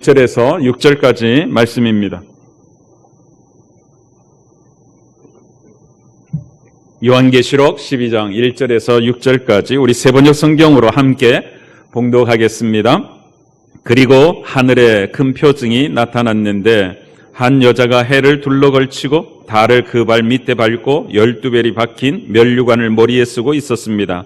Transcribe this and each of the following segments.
1절에서 6절까지 말씀입니다. 요한계시록 12장 1절에서 6절까지 우리 세 번역 성경으로 함께 봉독하겠습니다. 그리고 하늘에 큰 표징이 나타났는데 한 여자가 해를 둘러 걸치고 달을 그 발 밑에 밟고 열두 벨이 박힌 면류관을 머리에 쓰고 있었습니다.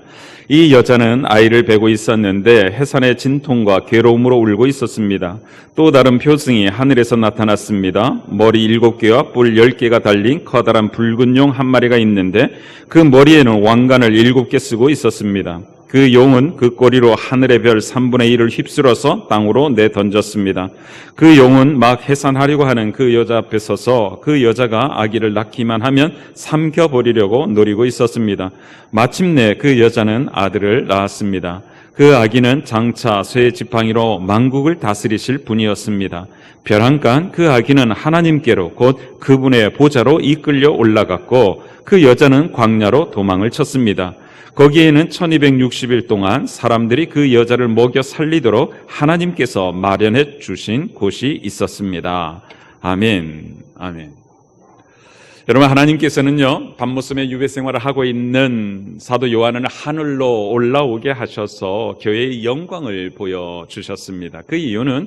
이 여자는 아이를 베고 있었는데 해산의 진통과 괴로움으로 울고 있었습니다. 또 다른 표징이 하늘에서 나타났습니다. 머리 일곱 개와 뿔 열 개가 달린 커다란 붉은 용 한 마리가 있는데 그 머리에는 왕관을 일곱 개 쓰고 있었습니다. 그 용은 그 꼬리로 하늘의 별 3분의 1을 휩쓸어서 땅으로 내던졌습니다. 그 용은 막 해산하려고 하는 그 여자 앞에 서서 그 여자가 아기를 낳기만 하면 삼켜버리려고 노리고 있었습니다. 마침내 그 여자는 아들을 낳았습니다. 그 아기는 장차 쇠 지팡이로 만국을 다스리실 분이었습니다. 벼랑간 그 아기는 하나님께로 곧 그분의 보좌로 이끌려 올라갔고 그 여자는 광야로 도망을 쳤습니다. 거기에는 1260일 동안 사람들이 그 여자를 먹여 살리도록 하나님께서 마련해 주신 곳이 있었습니다. 아멘. 아멘. 여러분 하나님께서는요 밤모섬의 유배 생활을 하고 있는 사도 요한을 하늘로 올라오게 하셔서 교회의 영광을 보여 주셨습니다. 그 이유는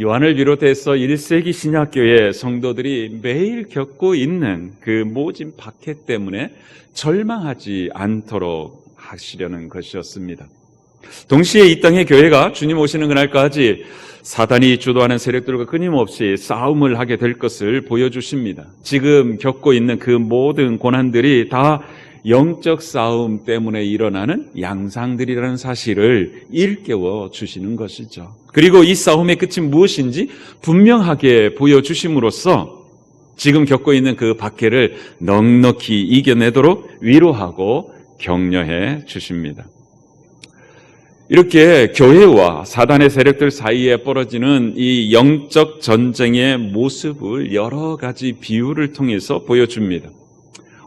요한을 비롯해서 1세기 신약교회 성도들이 매일 겪고 있는 그 모진 박해 때문에 절망하지 않도록 하시려는 것이었습니다. 동시에 이 땅의 교회가 주님 오시는 그날까지 사단이 주도하는 세력들과 끊임없이 싸움을 하게 될 것을 보여주십니다. 지금 겪고 있는 그 모든 고난들이 다 영적 싸움 때문에 일어나는 양상들이라는 사실을 일깨워 주시는 것이죠. 그리고 이 싸움의 끝이 무엇인지 분명하게 보여주심으로써 지금 겪고 있는 그 박해를 넉넉히 이겨내도록 위로하고 격려해 주십니다. 이렇게 교회와 사단의 세력들 사이에 벌어지는 이 영적 전쟁의 모습을 여러 가지 비유를 통해서 보여줍니다.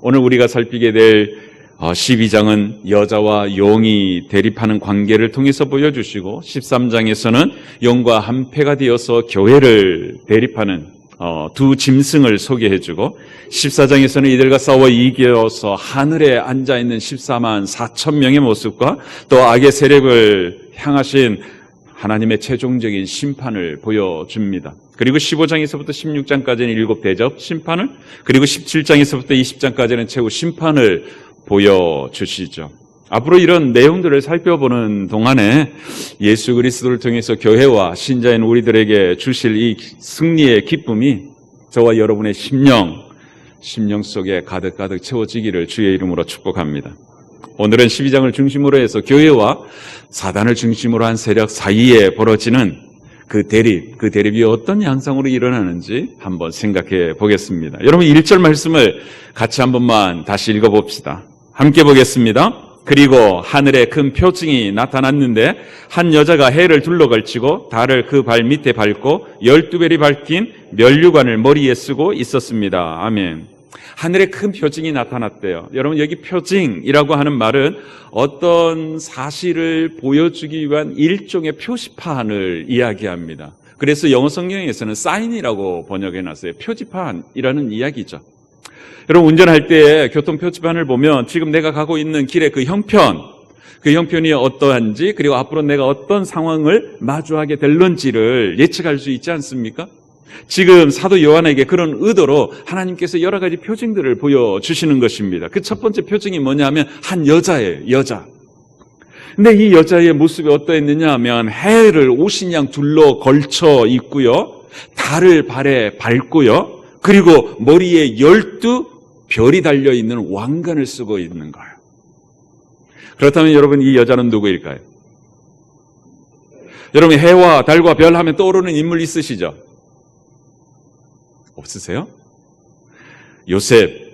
오늘 우리가 살피게 될 12장은 여자와 용이 대립하는 관계를 통해서 보여주시고 13장에서는 용과 한패가 되어서 교회를 대립하는 어, 두 짐승을 소개해주고 14장에서는 이들과 싸워 이겨서 하늘에 앉아있는 14만 4천 명의 모습과 또 악의 세력을 향하신 하나님의 최종적인 심판을 보여줍니다. 그리고 15장에서부터 16장까지는 일곱 대접 심판을 그리고 17장에서부터 20장까지는 최후 심판을 보여주시죠. 앞으로 이런 내용들을 살펴보는 동안에 예수 그리스도를 통해서 교회와 신자인 우리들에게 주실 이 승리의 기쁨이 저와 여러분의 심령, 심령 속에 가득가득 채워지기를 주의 이름으로 축복합니다. 오늘은 12장을 중심으로 해서 교회와 사단을 중심으로 한 세력 사이에 벌어지는 그 대립, 그 대립이 어떤 양상으로 일어나는지 한번 생각해 보겠습니다. 여러분 1절 말씀을 같이 한 번만 다시 읽어봅시다. 함께 보겠습니다. 그리고 하늘에 큰 표징이 나타났는데 한 여자가 해를 둘러걸치고 달을 그 발 밑에 밟고 열두 별이 밝힌 면류관을 머리에 쓰고 있었습니다. 아멘. 하늘에 큰 표징이 나타났대요. 여러분 여기 표징이라고 하는 말은 어떤 사실을 보여주기 위한 일종의 표시판을 이야기합니다. 그래서 영어 성경에서는 사인이라고 번역해 놨어요. 표지판이라는 이야기죠. 여러분 운전할 때 교통 표지판을 보면 지금 내가 가고 있는 길의 그 형편, 그 형편이 어떠한지 그리고 앞으로 내가 어떤 상황을 마주하게 될런지를 예측할 수 있지 않습니까? 지금 사도 요한에게 그런 의도로 하나님께서 여러 가지 표징들을 보여주시는 것입니다. 그 첫 번째 표징이 뭐냐면 한 여자예요, 여자. 근데 이 여자의 모습이 어떠했느냐 하면 해를 오신양 둘러 걸쳐 있고요. 달을 발에 밟고요. 그리고 머리에 열두 별이 달려 있는 왕관을 쓰고 있는 거예요. 그렇다면 여러분 이 여자는 누구일까요? 여러분 해와 달과 별 하면 떠오르는 인물 있으시죠? 없으세요? 요셉.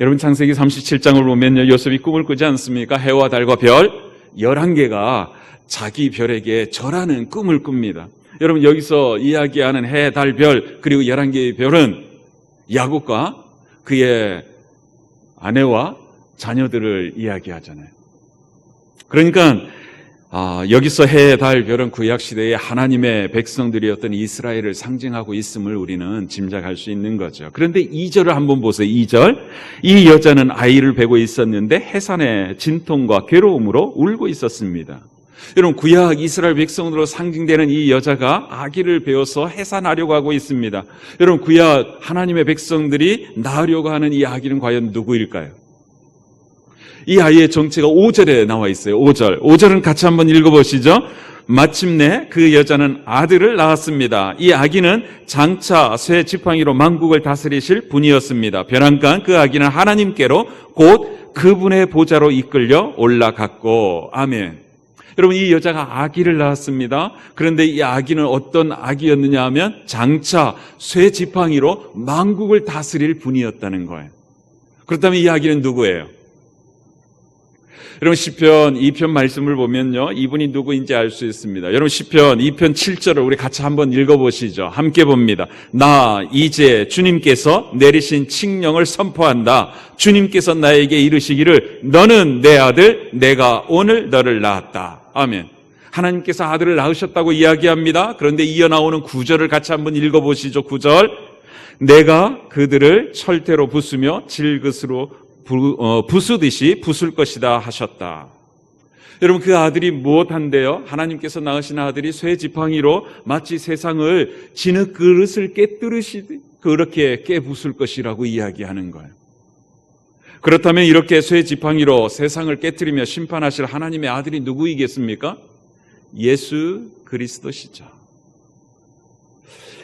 여러분 창세기 37장을 보면요. 요셉이 꿈을 꾸지 않습니까? 해와 달과 별 11개가 자기 별에게 절하는 꿈을 꿉니다. 여러분 여기서 이야기하는 해, 달, 별 그리고 11개의 별은 야곱과 그의 아내와 자녀들을 이야기하잖아요. 그러니까 아, 여기서 해, 달, 별은 구약 시대의 하나님의 백성들이었던 이스라엘을 상징하고 있음을 우리는 짐작할 수 있는 거죠. 그런데 2절을 한번 보세요. 2절. 이 여자는 아이를 베고 있었는데 해산의 진통과 괴로움으로 울고 있었습니다. 여러분 구약 이스라엘 백성으로 상징되는 이 여자가 아기를 베어서 해산하려고 하고 있습니다. 여러분 구약 하나님의 백성들이 낳으려고 하는 이 아기는 과연 누구일까요? 이 아이의 정체가 5절에 나와 있어요. 5절. 5절은 같이 한번 읽어보시죠. 마침내 그 여자는 아들을 낳았습니다. 이 아기는 장차 쇠 지팡이로 만국을 다스리실 분이었습니다. 벼랑간 그 아기는 하나님께로 곧 그분의 보좌로 이끌려 올라갔고 아멘. 여러분 이 여자가 아기를 낳았습니다. 그런데 이 아기는 어떤 아기였느냐 하면 장차 쇠 지팡이로 만국을 다스릴 분이었다는 거예요. 그렇다면 이 아기는 누구예요? 여러분 시편 2편 말씀을 보면요. 이분이 누구인지 알 수 있습니다. 여러분 시편 2편 7절을 우리 같이 한번 읽어 보시죠. 함께 봅니다. 나 이제 주님께서 내리신 칙령을 선포한다. 주님께서 나에게 이르시기를 너는 내 아들 내가 오늘 너를 낳았다. 아멘. 하나님께서 아들을 낳으셨다고 이야기합니다. 그런데 이어 나오는 구절을 같이 한번 읽어 보시죠. 구절. 내가 그들을 철퇴로 부수며 질그스로 부, 어, 부수듯이 부술 것이다 하셨다. 여러분 그 아들이 무엇한데요? 하나님께서 낳으신 아들이 쇠 지팡이로 마치 세상을 진흙 그릇을 깨뜨리시듯 그렇게 깨부술 것이라고 이야기하는 거예요. 그렇다면 이렇게 쇠 지팡이로 세상을 깨뜨리며 심판하실 하나님의 아들이 누구이겠습니까? 예수 그리스도시죠.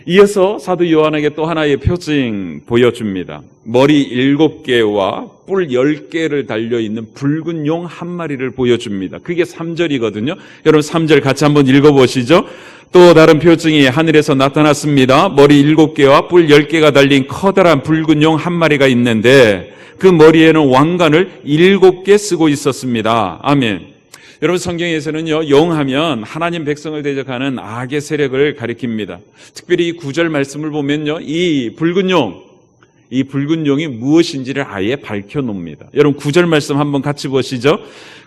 이어서 사도 요한에게 또 하나의 표징 보여줍니다. 머리 일곱 개와 뿔 열 개를 달려 있는 붉은 용 한 마리를 보여줍니다. 그게 3절이거든요. 여러분 3절 같이 한번 읽어보시죠. 또 다른 표징이 하늘에서 나타났습니다. 머리 일곱 개와 뿔 열 개가 달린 커다란 붉은 용 한 마리가 있는데 그 머리에는 왕관을 일곱 개 쓰고 있었습니다. 아멘. 여러분 성경에서는요 용하면 하나님 백성을 대적하는 악의 세력을 가리킵니다. 특별히 이 구절 말씀을 보면요 이 붉은 용, 이 붉은 용이 무엇인지를 아예 밝혀 놓습니다. 여러분 구절 말씀 한번 같이 보시죠.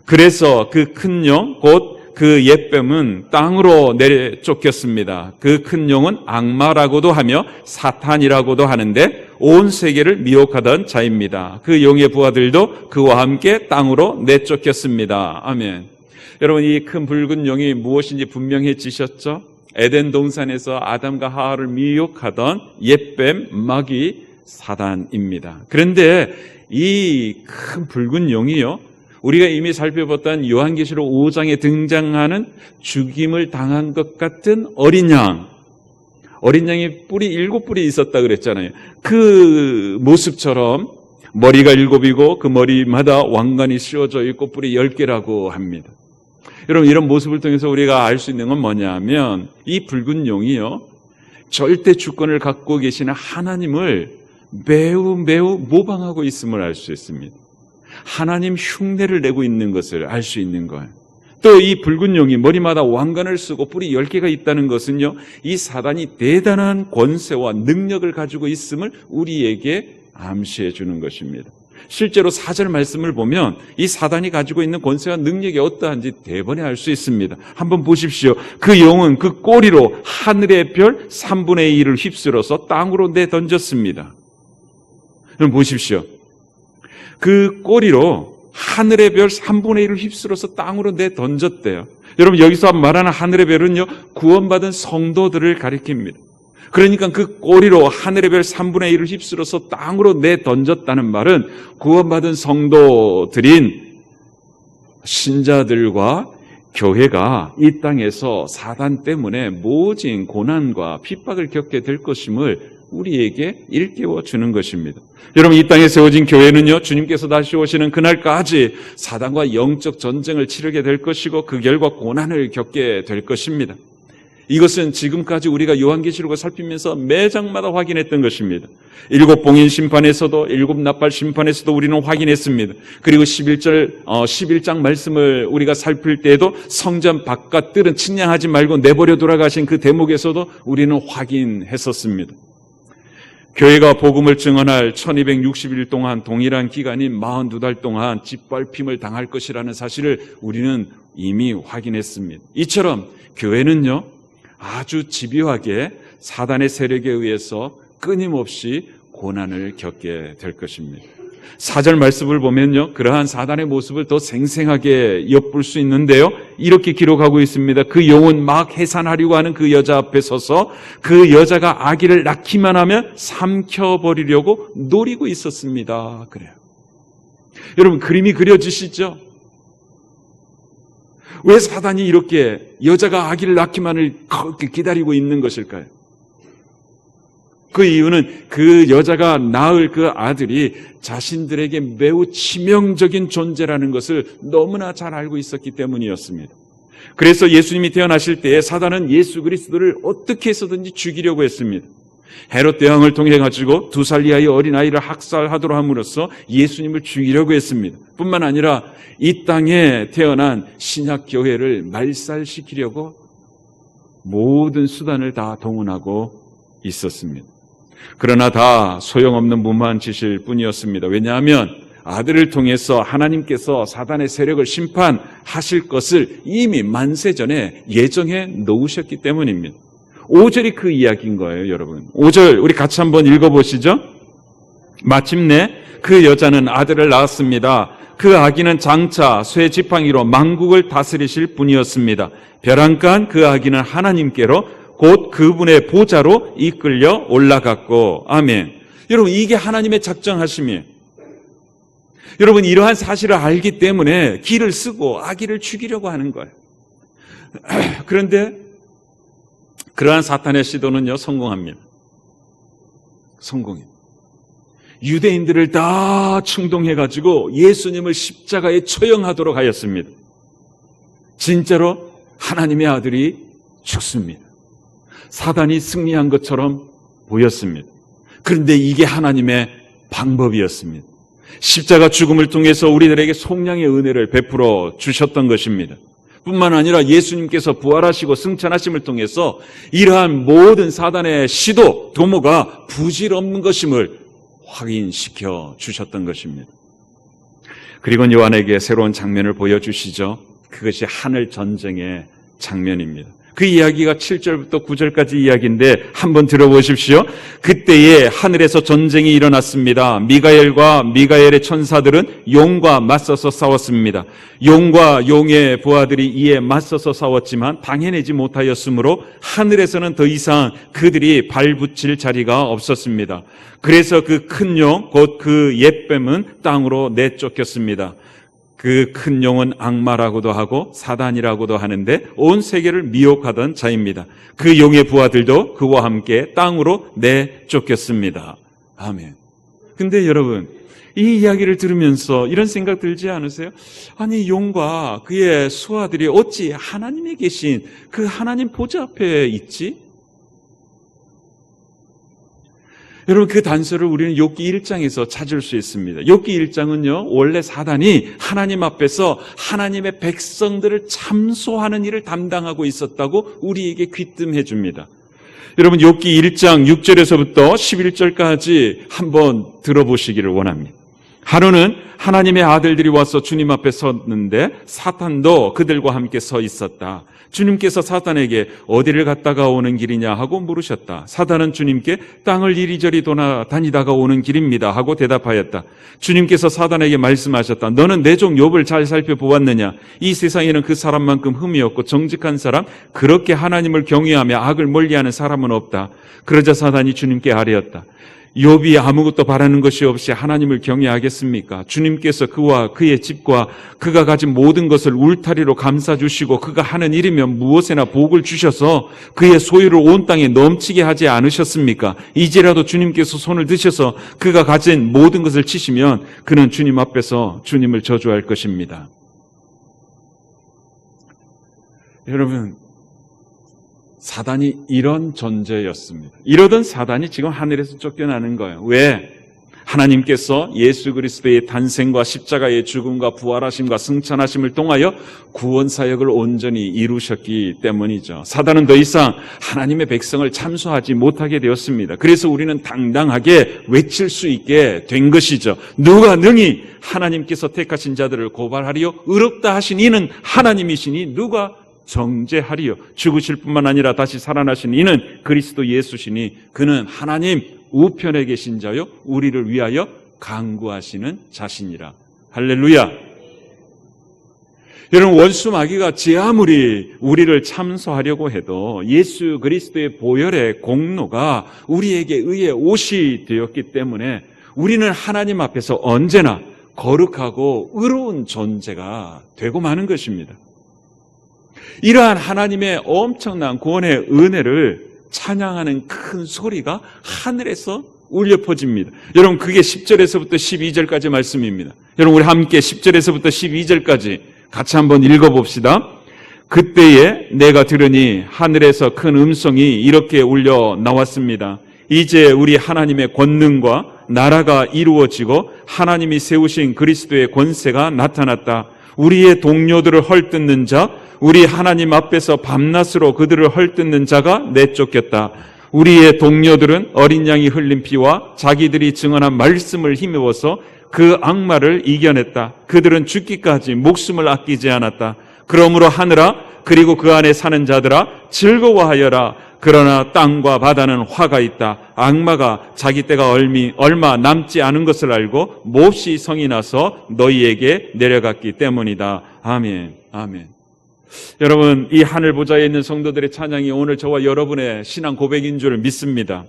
그래서 그 큰 용, 곧 그 옛뱀은 땅으로 내려 쫓겼습니다. 그 큰 용은 악마라고도 하며 사탄이라고도 하는데 온 세계를 미혹하던 자입니다. 그 용의 부하들도 그와 함께 땅으로 내쫓겼습니다. 아멘. 여러분 이 큰 붉은 용이 무엇인지 분명해지셨죠? 에덴 동산에서 아담과 하와를 미혹하던 옛뱀 마귀 사단입니다. 그런데 이 큰 붉은 용이요. 우리가 이미 살펴봤던 요한계시록 5장에 등장하는 죽임을 당한 것 같은 어린 양. 어린 양이 뿔이 일곱 뿔이 있었다 그랬잖아요. 그 모습처럼 머리가 일곱이고 그 머리마다 왕관이 씌워져 있고 뿔이 열 개라고 합니다. 여러분 이런 모습을 통해서 우리가 알 수 있는 건 뭐냐면 이 붉은 용이요 절대 주권을 갖고 계시는 하나님을 매우 매우 모방하고 있음을 알 수 있습니다. 하나님 흉내를 내고 있는 것을 알 수 있는 거예요. 또 이 붉은 용이 머리마다 왕관을 쓰고 뿔이 열 개가 있다는 것은요 이 사단이 대단한 권세와 능력을 가지고 있음을 우리에게 암시해 주는 것입니다. 실제로 사절 말씀을 보면 이 사단이 가지고 있는 권세와 능력이 어떠한지 대번에 알 수 있습니다. 한번 보십시오. 그 용은 그 꼬리로 하늘의 별 3분의 1을 휩쓸어서 땅으로 내던졌습니다. 그럼 보십시오. 그 꼬리로 하늘의 별 3분의 1을 휩쓸어서 땅으로 내던졌대요. 여러분 여기서 말하는 하늘의 별은요 구원받은 성도들을 가리킵니다. 그러니까 그 꼬리로 하늘의 별 3분의 1을 휩쓸어서 땅으로 내던졌다는 말은 구원받은 성도들인 신자들과 교회가 이 땅에서 사단 때문에 모진 고난과 핍박을 겪게 될 것임을 우리에게 일깨워 주는 것입니다. 여러분 이 땅에 세워진 교회는요 주님께서 다시 오시는 그날까지 사단과 영적 전쟁을 치르게 될 것이고 그 결과 고난을 겪게 될 것입니다. 이것은 지금까지 우리가 요한계시록을 살피면서 매장마다 확인했던 것입니다. 일곱 봉인 심판에서도 일곱 나팔 심판에서도 우리는 확인했습니다. 그리고 11절 어, 11장 말씀을 우리가 살필 때에도 성전 바깥들은 측량하지 말고 내버려 돌아가신 그 대목에서도 우리는 확인했었습니다. 교회가 복음을 증언할 1260일 동안 동일한 기간인 42달 동안 짓밟힘을 당할 것이라는 사실을 우리는 이미 확인했습니다. 이처럼 교회는요, 아주 집요하게 사단의 세력에 의해서 끊임없이 고난을 겪게 될 것입니다. 사절 말씀을 보면요, 그러한 사단의 모습을 더 생생하게 엿볼 수 있는데요, 이렇게 기록하고 있습니다. 그 영혼 막 해산하려고 하는 그 여자 앞에 서서 그 여자가 아기를 낳기만 하면 삼켜버리려고 노리고 있었습니다. 그래요. 여러분, 그림이 그려지시죠? 왜 사단이 이렇게 여자가 아기를 낳기만을 기다리고 있는 것일까요? 그 이유는 그 여자가 낳을 그 아들이 자신들에게 매우 치명적인 존재라는 것을 너무나 잘 알고 있었기 때문이었습니다. 그래서 예수님이 태어나실 때에 사단은 예수 그리스도를 어떻게 해서든지 죽이려고 했습니다. 헤롯 대왕을 통해 가지고 두 살 이하의 어린아이를 학살하도록 함으로써 예수님을 죽이려고 했습니다. 뿐만 아니라 이 땅에 태어난 신약 교회를 말살시키려고 모든 수단을 다 동원하고 있었습니다. 그러나 다 소용없는 무모한 짓일 뿐이었습니다. 왜냐하면 아들을 통해서 하나님께서 사단의 세력을 심판하실 것을 이미 만세 전에 예정해 놓으셨기 때문입니다. 5절이 그 이야기인 거예요, 여러분. 5절 우리 같이 한번 읽어 보시죠. 마침내 그 여자는 아들을 낳았습니다. 그 아기는 장차 쇠 지팡이로 망국을 다스리실 분이었습니다. 벼랑간 그 아기는 하나님께로 곧 그분의 보좌로 이끌려 올라갔고, 아멘. 여러분, 이게 하나님의 작정하심이에요. 여러분, 이러한 사실을 알기 때문에 길을 쓰고 아기를 죽이려고 하는 거예요. 그런데 그러한 사탄의 시도는요, 성공합니다. 성공해요. 유대인들을 다 충동해 가지고 예수님을 십자가에 처형하도록 하였습니다. 진짜로 하나님의 아들이 죽습니다. 사단이 승리한 것처럼 보였습니다. 그런데 이게 하나님의 방법이었습니다. 십자가 죽음을 통해서 우리들에게 속량의 은혜를 베풀어 주셨던 것입니다. 뿐만 아니라 예수님께서 부활하시고 승천하심을 통해서 이러한 모든 사단의 시도, 도모가 부질없는 것임을 확인시켜 주셨던 것입니다. 그리고 요한에게 새로운 장면을 보여주시죠. 그것이 하늘 전쟁의 장면입니다. 그 이야기가 7절부터 9절까지 이야기인데 한번 들어보십시오. 그때에 하늘에서 전쟁이 일어났습니다. 미가엘과 미가엘의 천사들은 용과 맞서서 싸웠습니다. 용과 용의 부하들이 이에 맞서서 싸웠지만 당해내지 못하였으므로 하늘에서는 더 이상 그들이 발붙일 자리가 없었습니다. 그래서 그 큰 용, 곧 그 옛뱀은 땅으로 내쫓겼습니다. 그 큰 용은 악마라고도 하고 사단이라고도 하는데 온 세계를 미혹하던 자입니다. 그 용의 부하들도 그와 함께 땅으로 내쫓겼습니다. 아멘. 근데 여러분, 이 이야기를 들으면서 이런 생각 들지 않으세요? 아니, 용과 그의 수하들이 어찌 하나님에 계신 그 하나님 보좌 앞에 있지? 여러분 그 단서를 우리는 욥기 1장에서 찾을 수 있습니다. 욥기 1장은요. 원래 사단이 하나님 앞에서 하나님의 백성들을 참소하는 일을 담당하고 있었다고 우리에게 귀뜸해 줍니다. 여러분 욥기 1장 6절에서부터 11절까지 한번 들어보시기를 원합니다. 하루는 하나님의 아들들이 와서 주님 앞에 섰는데 사탄도 그들과 함께 서 있었다. 주님께서 사탄에게 어디를 갔다가 오는 길이냐 하고 물으셨다. 사탄은 주님께 땅을 이리저리 돌아다니다가 오는 길입니다 하고 대답하였다. 주님께서 사탄에게 말씀하셨다. 너는 내 종 욥을 잘 살펴보았느냐? 이 세상에는 그 사람만큼 흠이 없고 정직한 사람, 그렇게 하나님을 경외하며 악을 멀리하는 사람은 없다. 그러자 사탄이 주님께 아뢰었다. 욥이 아무것도 바라는 것이 없이 하나님을 경외하겠습니까? 주님께서 그와 그의 집과 그가 가진 모든 것을 울타리로 감싸 주시고 그가 하는 일이면 무엇에나 복을 주셔서 그의 소유를 온 땅에 넘치게 하지 않으셨습니까? 이제라도 주님께서 손을 드셔서 그가 가진 모든 것을 치시면 그는 주님 앞에서 주님을 저주할 것입니다. 여러분, 사단이 이런 존재였습니다. 이러던 사단이 지금 하늘에서 쫓겨나는 거예요. 왜? 하나님께서 예수 그리스도의 탄생과 십자가의 죽음과 부활하심과 승천하심을 통하여 구원 사역을 온전히 이루셨기 때문이죠. 사단은 더 이상 하나님의 백성을 참소하지 못하게 되었습니다. 그래서 우리는 당당하게 외칠 수 있게 된 것이죠. 누가 능히 하나님께서 택하신 자들을 고발하리요? 의롭다 하신 이는 하나님이시니 누가 정죄하리요? 죽으실 뿐만 아니라 다시 살아나신 이는 그리스도 예수시니 그는 하나님 우편에 계신 자요 우리를 위하여 강구하시는 자신이라. 할렐루야. 여러분 원수 마귀가 제 아무리 우리를 참소하려고 해도 예수 그리스도의 보혈의 공로가 우리에게 의의 옷이 되었기 때문에 우리는 하나님 앞에서 언제나 거룩하고 의로운 존재가 되고 마는 것입니다. 이러한 하나님의 엄청난 구원의 은혜를 찬양하는 큰 소리가 하늘에서 울려 퍼집니다. 여러분 그게 10절에서부터 12절까지 말씀입니다. 여러분 우리 함께 10절에서부터 12절까지 같이 한번 읽어 봅시다. 그때에 내가 들으니 하늘에서 큰 음성이 이렇게 울려 나왔습니다. 이제 우리 하나님의 권능과 나라가 이루어지고 하나님이 세우신 그리스도의 권세가 나타났다. 우리의 동료들을 헐뜯는 자, 우리 하나님 앞에서 밤낮으로 그들을 헐뜯는 자가 내쫓겼다. 우리의 동료들은 어린 양이 흘린 피와 자기들이 증언한 말씀을 힘입어서 그 악마를 이겨냈다. 그들은 죽기까지 목숨을 아끼지 않았다. 그러므로 하늘아 그리고 그 안에 사는 자들아 즐거워하여라. 그러나 땅과 바다는 화가 있다. 악마가 자기 때가 얼미, 얼마 남지 않은 것을 알고 몹시 성이 나서 너희에게 내려갔기 때문이다. 아멘. 아멘. 여러분, 이 하늘 보좌에 있는 성도들의 찬양이 오늘 저와 여러분의 신앙 고백인 줄 믿습니다.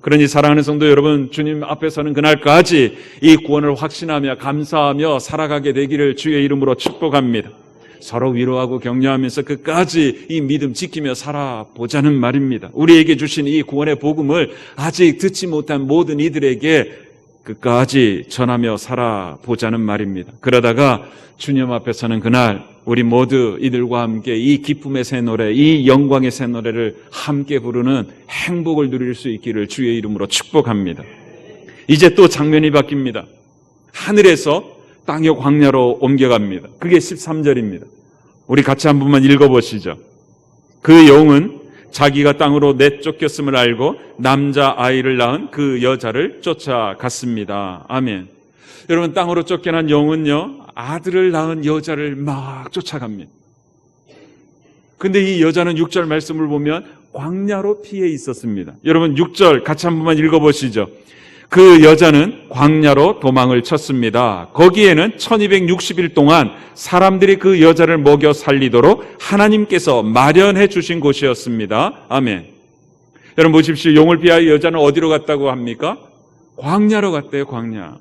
그러니 사랑하는 성도 여러분, 주님 앞에 서는 그날까지 이 구원을 확신하며 감사하며 살아가게 되기를 주의 이름으로 축복합니다. 서로 위로하고 격려하면서 끝까지 이 믿음 지키며 살아보자는 말입니다. 우리에게 주신 이 구원의 복음을 아직 듣지 못한 모든 이들에게 끝까지 전하며 살아보자는 말입니다. 그러다가 주님 앞에 서는 그날 우리 모두 이들과 함께 이 기쁨의 새 노래, 이 영광의 새 노래를 함께 부르는 행복을 누릴 수 있기를 주의 이름으로 축복합니다. 이제 또 장면이 바뀝니다. 하늘에서 땅의 광야로 옮겨갑니다. 그게 13절입니다. 우리 같이 한 번만 읽어보시죠. 그 영은 자기가 땅으로 내쫓겼음을 알고 남자 아이를 낳은 그 여자를 쫓아갔습니다. 아멘. 여러분 땅으로 쫓겨난 영은요 아들을 낳은 여자를 막 쫓아갑니다. 근데 이 여자는 6절 말씀을 보면 광야로 피해 있었습니다. 여러분 6절 같이 한 번만 읽어보시죠. 그 여자는 광야로 도망을 쳤습니다. 거기에는 1260일 동안 사람들이 그 여자를 먹여 살리도록 하나님께서 마련해 주신 곳이었습니다. 아멘. 여러분 보십시오. 용을 피하여 여자는 어디로 갔다고 합니까? 광야로 갔대요, 광야.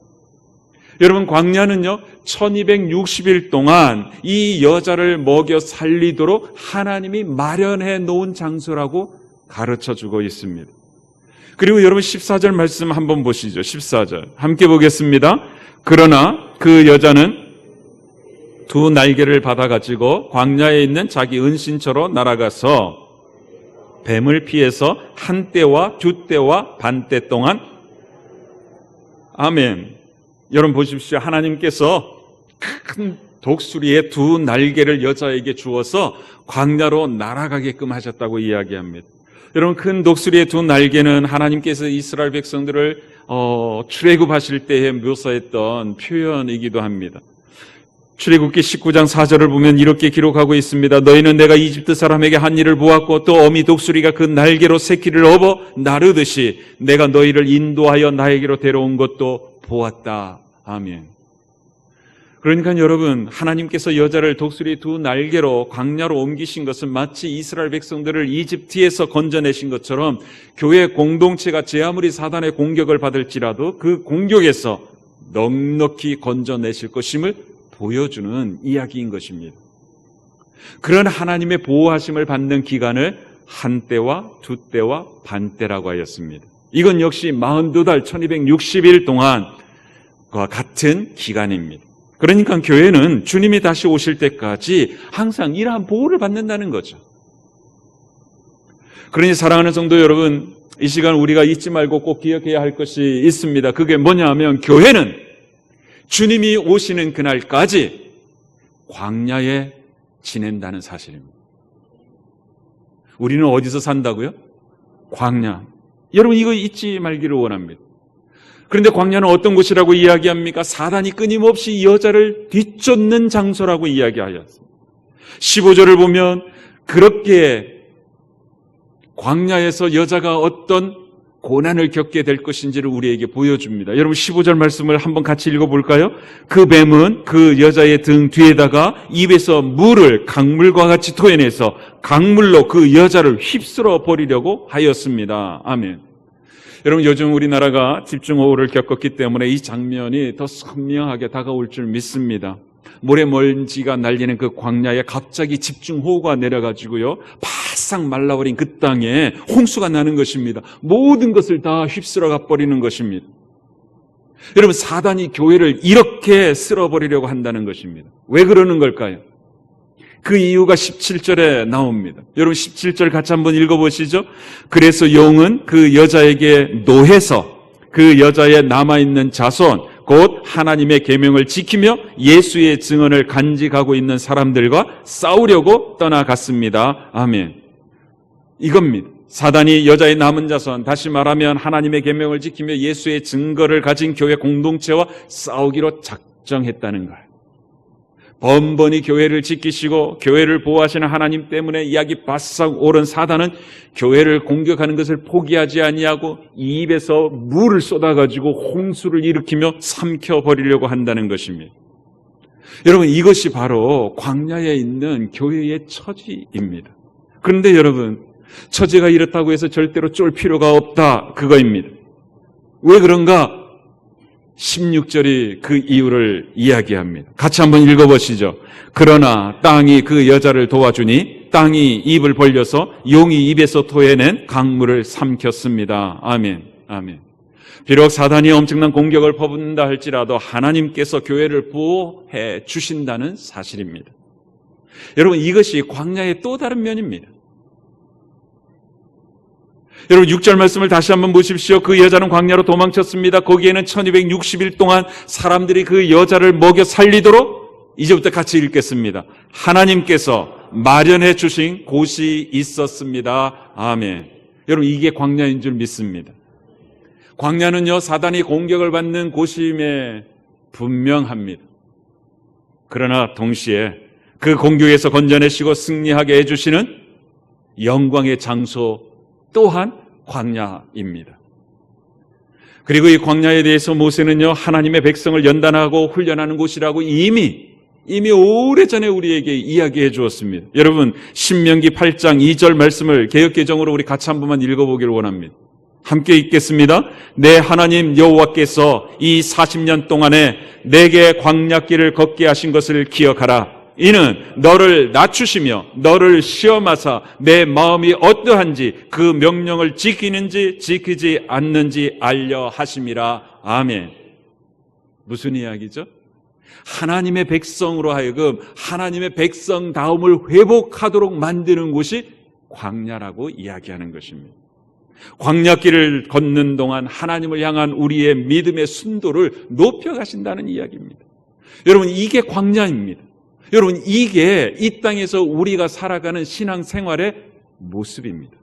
여러분, 광야는요, 1260일 동안 이 여자를 먹여 살리도록 하나님이 마련해 놓은 장소라고 가르쳐 주고 있습니다. 그리고 여러분 14절 말씀 한번 보시죠. 14절. 함께 보겠습니다. 그러나 그 여자는 두 날개를 받아 가지고 광야에 있는 자기 은신처로 날아가서 뱀을 피해서 한 때와 두 때와 반 때 동안 아멘. 여러분 보십시오. 하나님께서 큰 독수리의 두 날개를 여자에게 주어서 광야로 날아가게끔 하셨다고 이야기합니다. 여러분 큰 독수리의 두 날개는 하나님께서 이스라엘 백성들을 어, 출애굽하실 때에 묘사했던 표현이기도 합니다. 출애굽기 19장 4절을 보면 이렇게 기록하고 있습니다. 너희는 내가 이집트 사람에게 한 일을 보았고 또 어미 독수리가 그 날개로 새끼를 업어 나르듯이 내가 너희를 인도하여 나에게로 데려온 것도 보았다. 아멘. 그러니까 여러분 하나님께서 여자를 독수리 두 날개로 광야로 옮기신 것은 마치 이스라엘 백성들을 이집트에서 건져내신 것처럼 교회 공동체가 제 아무리 사단의 공격을 받을지라도 그 공격에서 넉넉히 건져내실 것임을 보여주는 이야기인 것입니다. 그런 하나님의 보호하심을 받는 기간을 한 때와 두 때와 반 때라고 하였습니다. 이건 역시 42달 1260일 동안과 같은 기간입니다. 그러니까 교회는 주님이 다시 오실 때까지 항상 이러한 보호를 받는다는 거죠. 그러니 사랑하는 성도 여러분, 이 시간 우리가 잊지 말고 꼭 기억해야 할 것이 있습니다. 그게 뭐냐 하면 교회는 주님이 오시는 그날까지 광야에 지낸다는 사실입니다. 우리는 어디서 산다고요? 광야. 여러분 이거 잊지 말기를 원합니다. 그런데 광야는 어떤 곳이라고 이야기합니까? 사단이 끊임없이 여자를 뒤쫓는 장소라고 이야기하였습니다. 15절을 보면 그렇게 광야에서 여자가 어떤 고난을 겪게 될 것인지를 우리에게 보여줍니다. 여러분 15절 말씀을 한번 같이 읽어볼까요? 그 뱀은 그 여자의 등 뒤에다가 입에서 물을 강물과 같이 토해내서 강물로 그 여자를 휩쓸어 버리려고 하였습니다. 아멘. 여러분 요즘 우리나라가 집중호우를 겪었기 때문에 이 장면이 더 선명하게 다가올 줄 믿습니다. 모래먼지가 날리는 그 광야에 갑자기 집중호우가 내려가지고요. 바싹 말라버린 그 땅에 홍수가 나는 것입니다. 모든 것을 다 휩쓸어 가 버리는 것입니다. 여러분 사단이 교회를 이렇게 쓸어버리려고 한다는 것입니다. 왜 그러는 걸까요? 그 이유가 17절에 나옵니다. 여러분 17절 같이 한번 읽어보시죠. 그래서 용은 그 여자에게 노해서 그 여자의 남아있는 자손 곧 하나님의 계명을 지키며 예수의 증언을 간직하고 있는 사람들과 싸우려고 떠나갔습니다. 아멘. 이겁니다. 사단이 여자의 남은 자손, 다시 말하면 하나님의 계명을 지키며 예수의 증거를 가진 교회 공동체와 싸우기로 작정했다는 거예요. 번번이 교회를 지키시고 교회를 보호하시는 하나님 때문에 이야기 바싹 오른 사단은 교회를 공격하는 것을 포기하지 아니하고 입에서 물을 쏟아가지고 홍수를 일으키며 삼켜버리려고 한다는 것입니다. 여러분 이것이 바로 광야에 있는 교회의 처지입니다. 그런데 여러분 처지가 이렇다고 해서 절대로 쫄 필요가 없다 그거입니다. 왜 그런가? 16절이 그 이유를 이야기합니다. 같이 한번 읽어보시죠. 그러나 땅이 그 여자를 도와주니 땅이 입을 벌려서 용이 입에서 토해낸 강물을 삼켰습니다. 아멘. 아멘. 비록 사단이 엄청난 공격을 퍼붓는다 할지라도 하나님께서 교회를 보호해 주신다는 사실입니다. 여러분 이것이 광야의 또 다른 면입니다. 여러분 6절 말씀을 다시 한번 보십시오. 그 여자는 광야로 도망쳤습니다. 거기에는 1260일 동안 사람들이 그 여자를 먹여 살리도록 이제부터 같이 읽겠습니다. 하나님께서 마련해 주신 곳이 있었습니다. 아멘. 여러분 이게 광야인 줄 믿습니다. 광야는요 사단이 공격을 받는 곳임에 분명합니다. 그러나 동시에 그 공격에서 건져내시고 승리하게 해주시는 영광의 장소 또한 광야입니다. 그리고 이 광야에 대해서 모세는요, 하나님의 백성을 연단하고 훈련하는 곳이라고 이미, 이미 오래전에 우리에게 이야기해 주었습니다. 여러분, 신명기 8장 2절 말씀을 개혁개정으로 우리 같이 한 번만 읽어보기를 원합니다. 함께 읽겠습니다. 내 하나님 여호와께서 이 40년 동안에 내게 광야길을 걷게 하신 것을 기억하라. 이는 너를 낮추시며 너를 시험하사 내 마음이 어떠한지 그 명령을 지키는지 지키지 않는지 알려 하심이라. 아멘. 무슨 이야기죠? 하나님의 백성으로 하여금 하나님의 백성다움을 회복하도록 만드는 곳이 광야라고 이야기하는 것입니다. 광야길을 걷는 동안 하나님을 향한 우리의 믿음의 순도를 높여가신다는 이야기입니다. 여러분, 이게 광야입니다. 여러분, 이게 이 땅에서 우리가 살아가는 신앙생활의 모습입니다.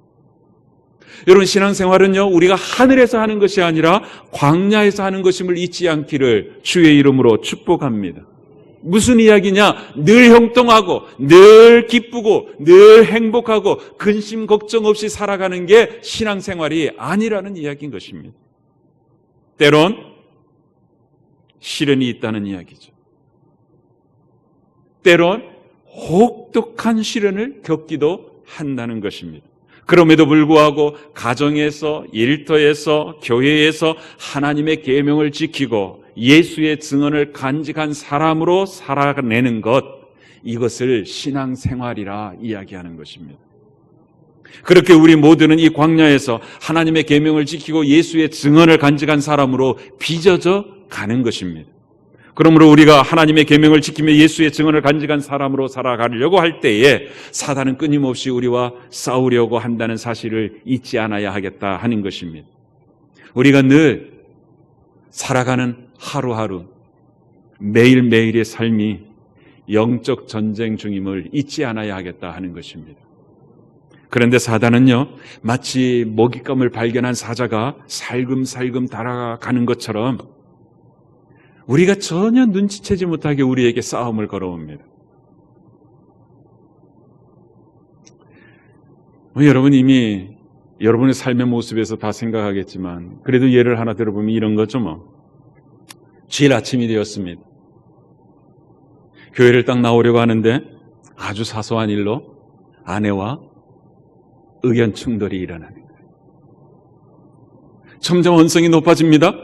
여러분, 신앙생활은요, 우리가 하늘에서 하는 것이 아니라 광야에서 하는 것임을 잊지 않기를 주의 이름으로 축복합니다. 무슨 이야기냐? 늘 형통하고, 늘 기쁘고, 늘 행복하고, 근심 걱정 없이 살아가는 게 신앙생활이 아니라는 이야기인 것입니다. 때론 시련이 있다는 이야기죠. 때론 혹독한 시련을 겪기도 한다는 것입니다. 그럼에도 불구하고 가정에서 일터에서 교회에서 하나님의 계명을 지키고 예수의 증언을 간직한 사람으로 살아내는 것 이것을 신앙생활이라 이야기하는 것입니다. 그렇게 우리 모두는 이 광야에서 하나님의 계명을 지키고 예수의 증언을 간직한 사람으로 빚어져 가는 것입니다. 그러므로 우리가 하나님의 계명을 지키며 예수의 증언을 간직한 사람으로 살아가려고 할 때에 사단은 끊임없이 우리와 싸우려고 한다는 사실을 잊지 않아야 하겠다 하는 것입니다. 우리가 늘 살아가는 하루하루 매일매일의 삶이 영적 전쟁 중임을 잊지 않아야 하겠다 하는 것입니다. 그런데 사단은요, 마치 먹잇감을 발견한 사자가 살금살금 달아가는 것처럼 우리가 전혀 눈치채지 못하게 우리에게 싸움을 걸어옵니다. 뭐 여러분 이미 여러분의 삶의 모습에서 다 생각하겠지만 그래도 예를 하나 들어보면 이런 거죠 뭐. 주일 아침이 되었습니다. 교회를 딱 나오려고 하는데 아주 사소한 일로 아내와 의견 충돌이 거예요. 점점 언성이 높아집니다.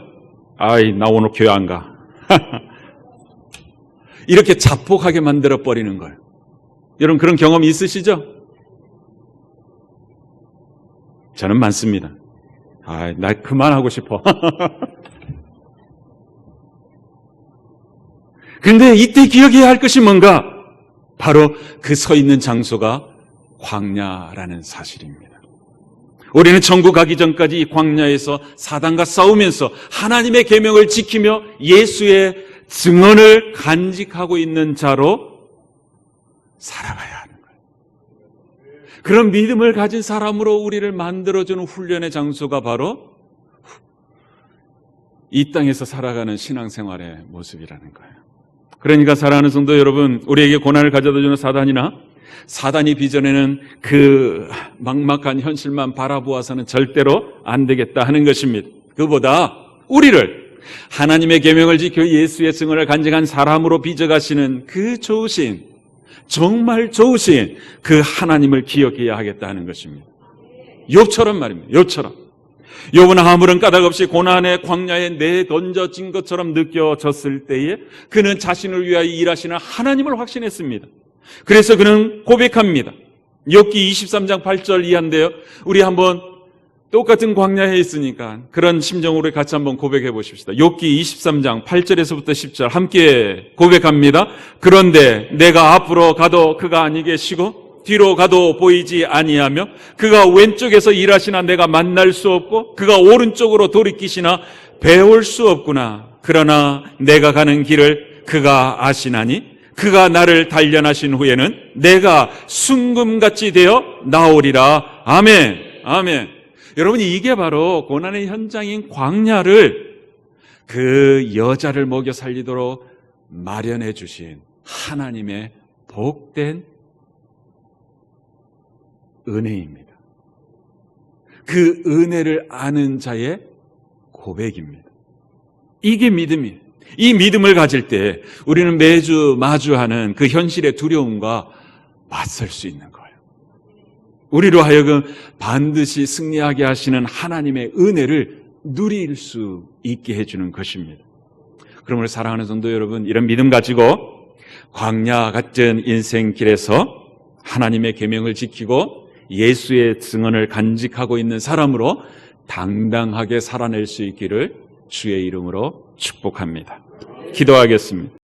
아이, 나 오늘 교회 안 가. 이렇게 자폭하게 만들어 버리는 거예요. 여러분 그런 경험 있으시죠? 저는 많습니다. 아, 나 그만하고 싶어. 근데 이때 기억해야 할 것이 뭔가? 바로 그 서 있는 장소가 광야라는 사실입니다. 우리는 천국 가기 전까지 이 광야에서 사단과 싸우면서 하나님의 계명을 지키며 예수의 증언을 간직하고 있는 자로 살아가야 하는 거예요. 그런 믿음을 가진 사람으로 우리를 만들어주는 훈련의 장소가 바로 이 땅에서 살아가는 신앙생활의 모습이라는 거예요. 그러니까 사랑하는 성도 여러분, 우리에게 고난을 가져다 주는 사단이나 사단이 빚어내는 그 막막한 현실만 바라보아서는 절대로 안 되겠다 하는 것입니다. 그보다 우리를 하나님의 계명을 지켜 예수의 증언을 간직한 사람으로 빚어가시는 그 좋으신 정말 좋으신 그 하나님을 기억해야 하겠다 하는 것입니다. 욥처럼 말입니다. 욥처럼. 욥은 아무런 까닭 없이 고난의 광야에 내던져진 것처럼 느껴졌을 때에 그는 자신을 위하여 일하시는 하나님을 확신했습니다. 그래서 그는 고백합니다. 욥기 23장 8절 이하인데요. 우리 한번 똑같은 광야에 있으니까 그런 심정으로 같이 한번 고백해 보십시다. 욥기 23장 8절에서부터 10절 함께 고백합니다. 그런데 내가 앞으로 가도 그가 아니 계시고 뒤로 가도 보이지 아니하며 그가 왼쪽에서 일하시나 내가 만날 수 없고 그가 오른쪽으로 돌이키시나 배울 수 없구나. 그러나 내가 가는 길을 그가 아시나니 그가 나를 단련하신 후에는 내가 순금같이 되어 나오리라. 아멘. 아멘. 여러분 이게 바로 고난의 현장인 광야를 그 여자를 먹여 살리도록 마련해 주신 하나님의 복된 은혜입니다. 그 은혜를 아는 자의 고백입니다. 이게 믿음이에요. 이 믿음을 가질 때 우리는 매주 마주하는 그 현실의 두려움과 맞설 수 있는 거예요. 우리로 하여금 반드시 승리하게 하시는 하나님의 은혜를 누릴 수 있게 해주는 것입니다. 그러므로 사랑하는 성도 여러분, 이런 믿음 가지고 광야 같은 인생길에서 하나님의 계명을 지키고 예수의 증언을 간직하고 있는 사람으로 당당하게 살아낼 수 있기를 주의 이름으로 축복합니다. 기도하겠습니다.